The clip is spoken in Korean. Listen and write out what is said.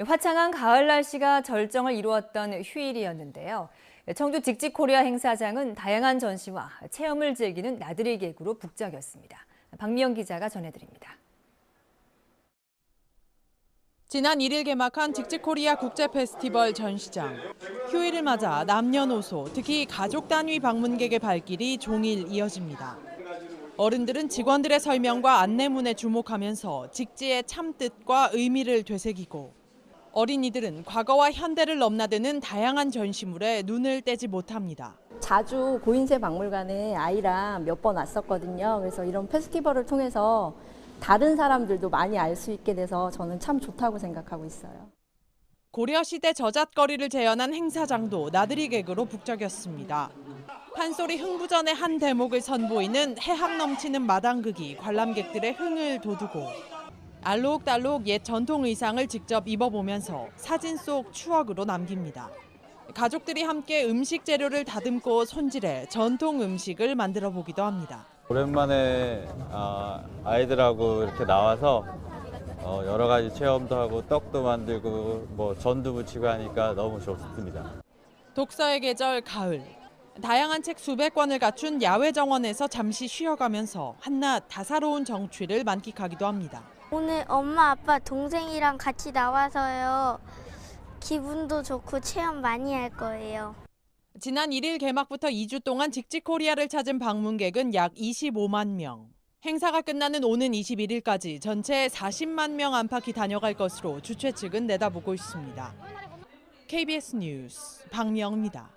화창한 가을 날씨가 절정을 이루었던 휴일이었는데요. 청주 직직코리아 행사장은 다양한 전시와 체험을 즐기는 나들이 객으로 북적였습니다. 박미영 기자가 전해드립니다. 지난 1일 개막한 직직코리아 국제 페스티벌 전시장. 휴일을 맞아 남녀노소, 특히 가족 단위 방문객의 발길이 종일 이어집니다. 어른들은 직원들의 설명과 안내문에 주목하면서 직지의 참뜻과 의미를 되새기고 어린이들은 과거와 현대를 넘나드는 다양한 전시물에 눈을 떼지 못합니다. 자주 고인세 박물관에 아이랑 몇 번 왔었거든요. 그래서 이런 페스티벌을 통해서 다른 사람들도 많이 알 수 있게 돼서 저는 참 좋다고 생각하고 있어요. 고려시대 저잣거리를 재현한 행사장도 나들이 객으로 북적였습니다. 판소리 흥부전의 한 대목을 선보이는 해학 넘치는 마당극이 관람객들의 흥을 돋우고 알록달록 옛 전통 의상을 직접 입어보면서 사진 속 추억으로 남깁니다. 가족들이 함께 음식 재료를 다듬고 손질해 전통 음식을 만들어 보기도 합니다. 오랜만에 아, 아이들하고 이렇게 나와서 어, 여러 가지 체험도 하고 떡도 만들고 뭐 전도 부치고 하니까 너무 좋습니다. 독서의 계절 가을. 다양한 책 수백 권을 갖춘 야외 정원에서 잠시 쉬어가면서 한낮 다사로운 정취를 만끽하기도 합니다. 오늘 엄마, 아빠, 동생이랑 같이 나와서요. 기분도 좋고 체험 많이 할 거예요. 지난 1일 개막부터 2주 동안 직직코리아를 찾은 방문객은 약 25만 명. 행사가 끝나는 오는 21일까지 전체 40만 명 안팎이 다녀갈 것으로 주최 측은 내다보고 있습니다. KBS 뉴스 박명입니다.